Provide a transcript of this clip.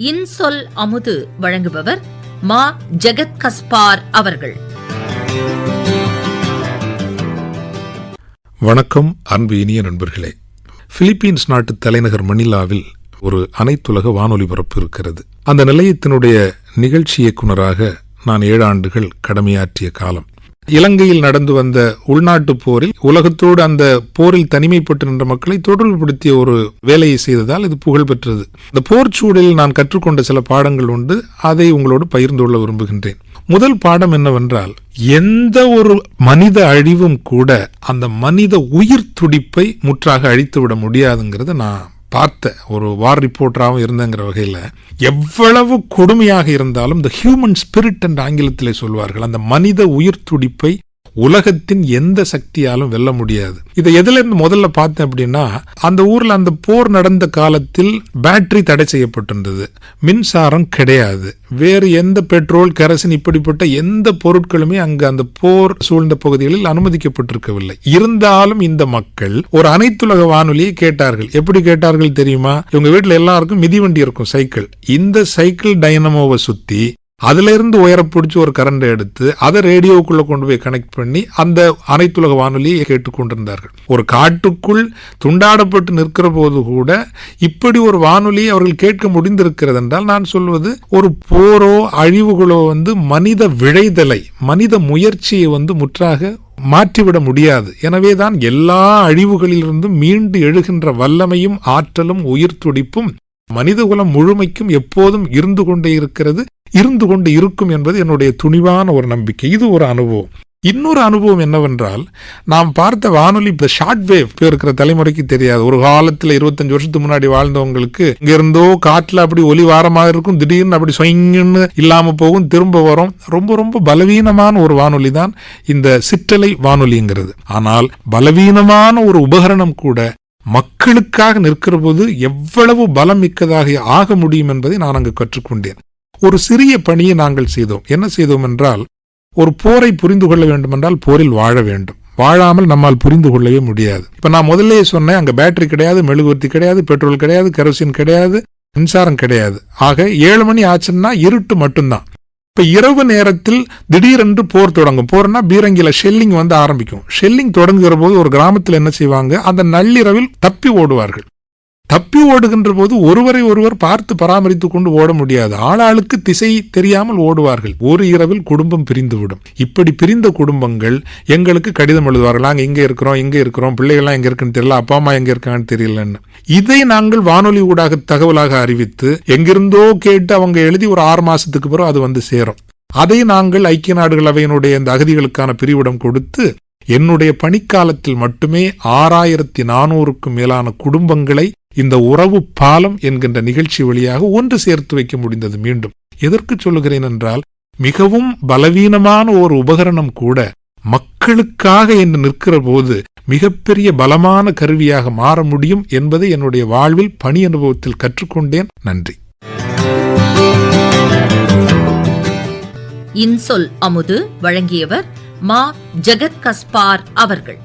இன்சொல் அமுது வழங்குபவர் மா ஜெகத் கஸ்பார் அவர்கள். வணக்கம் அன்பு இனிய நண்பர்களே. பிலிப்பீன்ஸ் நாட்டு தலைநகர் மணிலாவில் ஒரு அனைத்துலக வானொலி பரப்பு இருக்கிறது. அந்த நிலையத்தினுடைய நிகழ்ச்சி இயக்குனராக நான் ஏழு ஆண்டுகள் கடமையாற்றிய காலம். இலங்கையில் நடந்து வந்த உள்நாட்டு போரில் உலகத்தோடு அந்த போரில் தனிமைப்பட்டு நின்ற மக்களை தொடர்புபடுத்திய ஒரு வேலையை செய்ததால் இது புகழ் பெற்றது. இந்த போர் சூழலில் நான் கற்றுக்கொண்ட சில பாடங்கள் உண்டு. அதை உங்களோடு பகிர்ந்து கொள்ள விரும்புகின்றேன். முதல் பாடம் என்னவென்றால் எந்த ஒரு மனித அழிவும் கூட அந்த மனித உயிர் துடிப்பை முற்றாக அழித்துவிட முடியாதுங்கிறத நான். பார்த்த ஒரு வார் ரிப்போர்ட்டராகவும் இருந்தேங்கிற வகையில் எவ்வளவு கொடுமையாக இருந்தாலும் இந்த ஹியூமன் ஸ்பிரிட் என்று ஆங்கிலத்திலே சொல்வார்கள் அந்த மனித உயிர் துடிப்பை உலகத்தின் எந்த சக்தியாலும் வெல்ல முடியாது. இதை எதுல இருந்து முதல்ல பார்த்தேன் அப்படின்னா அந்த ஊர்ல அந்த போர் நடந்த காலத்தில் பேட்டரி தடை செய்யப்பட்டிருந்தது. மின்சாரம் கிடையாது. வேறு எந்த பெட்ரோல் கெரசின் இப்படிப்பட்ட எந்த பொருட்களுமே அங்கு அந்த போர் சூழ்ந்த பகுதிகளில் அனுமதிக்கப்பட்டிருக்கவில்லை. இருந்தாலும் இந்த மக்கள் ஒரு அனைத்துலக வானொலியை கேட்டார்கள். எப்படி கேட்டார்கள் தெரியுமா? இவங்க வீட்டுல எல்லாருக்கும் மிதிவண்டி இருக்கும் சைக்கிள். இந்த சைக்கிள் டைனமோவை சுத்தி அதிலிருந்து உயர பிடிச்சி ஒரு கரண்ட் எடுத்து அதை ரேடியோவுக்குள்ளே கொண்டு போய் கனெக்ட் பண்ணி அந்த அனைத்துலக வானொலியை கேட்டுக்கொண்டிருந்தார்கள். ஒரு காட்டுக்குள் துண்டாடப்பட்டு நிற்கிற போது கூட இப்படி ஒரு வானொலியை அவர்கள் கேட்க முடிந்திருக்கிறது என்றால் நான் சொல்வது ஒரு போரோ அழிவுகளோ வந்து மனித விழைதலை மனித முயற்சியை வந்து முற்றாக மாற்றிவிட முடியாது. எனவேதான் எல்லா அழிவுகளிலிருந்தும் மீண்டு எழுகின்ற வல்லமையும் ஆற்றலும் உயிர் துடிப்பும் மனிதகுலம் முழுமைக்கும் எப்போதும் இருந்து கொண்டே இருக்கிறது. இருந்து கொண்டு இருக்கும் என்பது என்னுடைய துணிவான ஒரு நம்பிக்கை. இது ஒரு அனுபவம். இன்னொரு அனுபவம் என்னவென்றால் நாம் பார்த்த வானொலி இப்போ ஷார்ட் வேவ் இப்போ இருக்கிற தலைமுறைக்கு தெரியாது. ஒரு காலத்தில் இருபத்தஞ்சு வருஷத்துக்கு முன்னாடி வாழ்ந்தவங்களுக்கு இங்கேருந்தோ காட்டில் அப்படி ஒலி வாரமாக இருக்கும் திடீர்னு அப்படி சொயின்னு இல்லாமல் போகும் திரும்ப வரும். ரொம்ப ரொம்ப பலவீனமான ஒரு வானொலி தான் இந்த சிற்றலை வானொலிங்கிறது. ஆனால் பலவீனமான ஒரு உபகரணம் கூட மக்களுக்காக நிற்கிற போது எவ்வளவு பலம் மிக்கதாக ஆக முடியும் என்பதை நான் அங்கு கற்றுக்கொண்டேன். ஒரு சிறிய பணியை நாங்கள் செய்தோம். என்ன செய்தோம் என்றால் ஒரு போரை புரிந்து கொள்ள வேண்டுமென்றால் போரில் வாழ வேண்டும். வாழாமல் நம்மால் புரிந்து கொள்ளவே முடியாது. இப்ப நான் முதல்ல சொன்னேன் அங்க பேட்டரி கிடையாது மெழுகுவர்த்தி கிடையாது பெட்ரோல் கிடையாது கெரோசின் கிடையாது மின்சாரம் கிடையாது. ஆக ஏழு மணி ஆச்சுன்னா இருட்டு மட்டும்தான். இப்ப இரவு நேரத்தில் திடீரென்று போர் தொடங்கும். போர்னா பீரங்கில ஷெல்லிங் வந்து ஆரம்பிக்கும். ஷெல்லிங் தொடங்குகிற போது ஒரு கிராமத்தில் என்ன செய்வாங்க? அந்த நள்ளிரவில் தப்பி ஓடுவார்கள். தப்பி ஓடுகின்ற போது ஒருவரை ஒருவர் பார்த்து பராமரித்துக் கொண்டு ஓட முடியாது. ஆளாளுக்கு திசை தெரியாமல் ஓடுவார்கள். ஒரு இரவில் குடும்பம் பிரிந்துவிடும். இப்படி பிரிந்த குடும்பங்கள் எங்களுக்கு கடிதம் எழுதுவார்கள். நாங்கள் இங்கே இருக்கிறோம் இங்கே இருக்கிறோம் பிள்ளைகள்லாம் எங்கே இருக்குன்னு தெரியல அப்பா அம்மா எங்கே இருக்காங்கன்னு தெரியலன்னு. இதை நாங்கள் வானொலி ஊடாக தகவலாக அறிவித்து எங்கிருந்தோ கேட்டு அவங்க எழுதி ஒரு ஆறு மாசத்துக்கு பிறகு அது வந்து சேரும். அதை நாங்கள் ஐக்கிய நாடுகள் அவையினுடைய இந்த அகதிகளுக்கான பிரிவிடம் கொடுத்து என்னுடைய பணிக்காலத்தில் மட்டுமே ஆறாயிரத்தி நானூறுக்கும் மேலான குடும்பங்களை இந்த உறவு பாலம் என்கின்ற நிகழ்ச்சி வழியாக ஒன்று சேர்த்து வைக்க முடிந்தது மீண்டும். எதற்கு சொல்லுகிறேன் என்றால் மிகவும் பலவீனமான ஒரு உபகரணம் கூட மக்களுக்காக என்று நிற்கிற போது மிகப்பெரிய பலமான கருவியாக மாற முடியும் என்பதை என்னுடைய வாழ்வில் பணி அனுபவத்தில் கற்றுக்கொண்டேன். நன்றி. இன்சொல் அமுது வழங்கியவர் மா. ஜெகத் கஸ்பார் அவர்கள்.